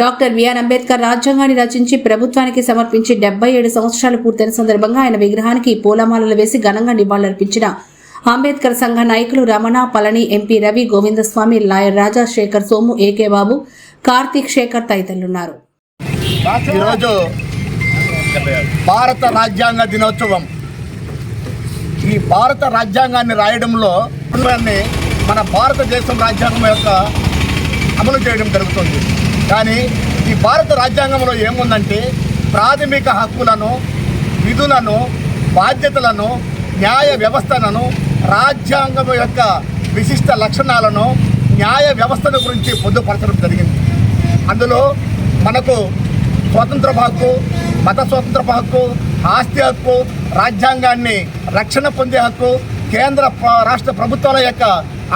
Doctor BR Ambedkar రాజ్యాంగాన్ని రచించి ప్రభుత్వానికి సమర్పించి డెబ్బై ఏడు సంవత్సరాలు పూర్తయిన సందర్భంగా ఆయన విగ్రహానికి పూలమాలలు వేసి ఘనంగా నివాళులర్పించిన. అంబేద్కర్ సంఘ నాయకులు Ramana Palani MP Ravi Govindaswamy lawyer Raja Sekhar Somu AK Babu Karthik Sekhar తదితరులున్నారు. ఈరోజు భారత రాజ్యాంగ దినోత్సవం. ఈ భారత రాజ్యాంగాన్ని రాయడంలో మన భారతదేశం రాజ్యాంగం యొక్క అమలు చేయడం జరుగుతుంది. కానీ ఈ భారత రాజ్యాంగంలో ఏముందంటే ప్రాథమిక హక్కులను విధులను బాధ్యతలను న్యాయ వ్యవస్థలను రాజ్యాంగం యొక్క విశిష్ట లక్షణాలను న్యాయ వ్యవస్థను గురించి పొందుపరచడం జరిగింది. అందులో మనకు స్వతంత్ర హక్కు మత స్వతంత్ర హక్కు ఆస్తి హక్కు రాజ్యాంగాన్ని రక్షణ పొందే హక్కు కేంద్ర రాష్ట్ర ప్రభుత్వాల యొక్క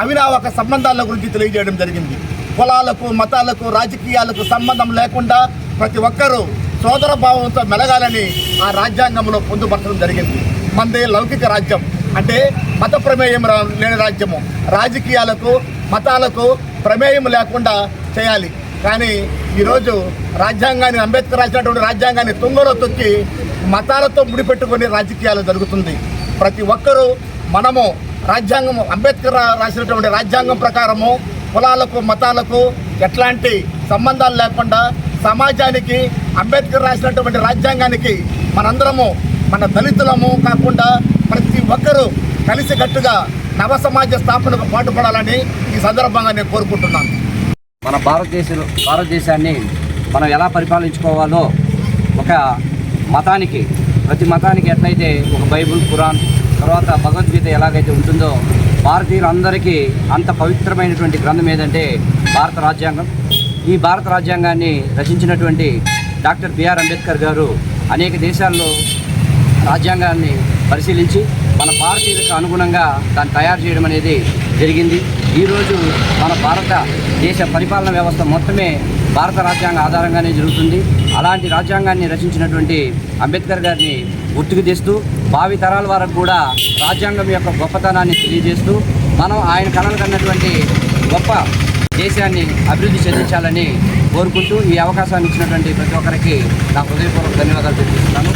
అవినావక సంబంధాల గురించి తెలియజేయడం జరిగింది. కులాలకు మతాలకు రాజకీయాలకు సంబంధం లేకుండా ప్రతి ఒక్కరూ సోదర భావంతో మెలగాలని ఆ రాజ్యాంగంలో పొందుపరచడం జరిగింది. మంది లౌకిక రాజ్యం. అంటే మత ప్రమేయం రా- లేని రాజ్యము. రాజకీయాలకు మతాలకు ప్రమేయం లేకుండా చేయాలి. కానీ ఈరోజు రాజ్యాంగాన్ని అంబేద్కర్ రాసినటువంటి రాజ్యాంగాన్ని తుంగలో తొక్కి మతాలతో ముడిపెట్టుకొని రాజకీయాలు జరుగుతుంది. ప్రతి ఒక్కరూ మనము రాజ్యాంగం అంబేద్కర్ రాసినటువంటి రాజ్యాంగం ప్రకారము కులాలకు మతాలకు ఎట్లాంటి సంబంధాలు లేకుండా సమాజానికి అంబేద్కర్ రాసినటువంటి రాజ్యాంగానికి మనందరము మన దళితులము కాకుండా ప్రతి ఒక్కరూ కలిసికట్టుగా నవ సమాజ స్థాపనకు పాటుపడాలని ఈ సందర్భంగా నేను కోరుకుంటున్నాను. మన భారతదేశ భారతదేశాన్ని మనం ఎలా పరిపాలించుకోవాలో ఒక మతానికి ప్రతి మతానికి ఎట్లయితే ఒక బైబుల్ ఖురాన్ తర్వాత భగవద్గీత ఎలాగైతే ఉంటుందో భారతీయులందరికీ అంత పవిత్రమైనటువంటి గ్రంథం ఏదంటే భారత రాజ్యాంగం. ఈ భారత రాజ్యాంగాన్ని రచించినటువంటి డాక్టర్ బిఆర్ అంబేద్కర్ గారు అనేక దేశాల్లో రాజ్యాంగాన్ని పరిశీలించి మన భారతీయులకు అనుగుణంగా దాన్ని తయారు చేయడం అనేది జరిగింది. ఈరోజు మన భారతదేశ పరిపాలన వ్యవస్థ మొత్తమే భారత రాజ్యాంగ ఆధారంగానే జరుగుతుంది. అలాంటి రాజ్యాంగాన్ని రచించినటువంటి అంబేద్కర్ గారిని గుర్తుకు తెస్తూ భావి తరాల వరకు కూడా రాజ్యాంగం యొక్క గొప్పతనాన్ని తెలియజేస్తూ మనం ఆయన కళలు కన్నటువంటి గొప్ప దేశాన్ని అభివృద్ధి చెందించాలని కోరుకుంటూ ఈ అవకాశాన్ని ఇచ్చినటువంటి ప్రతి ఒక్కరికి నా హృదయపూర్వక ధన్యవాదాలు తెలియజేస్తున్నాను.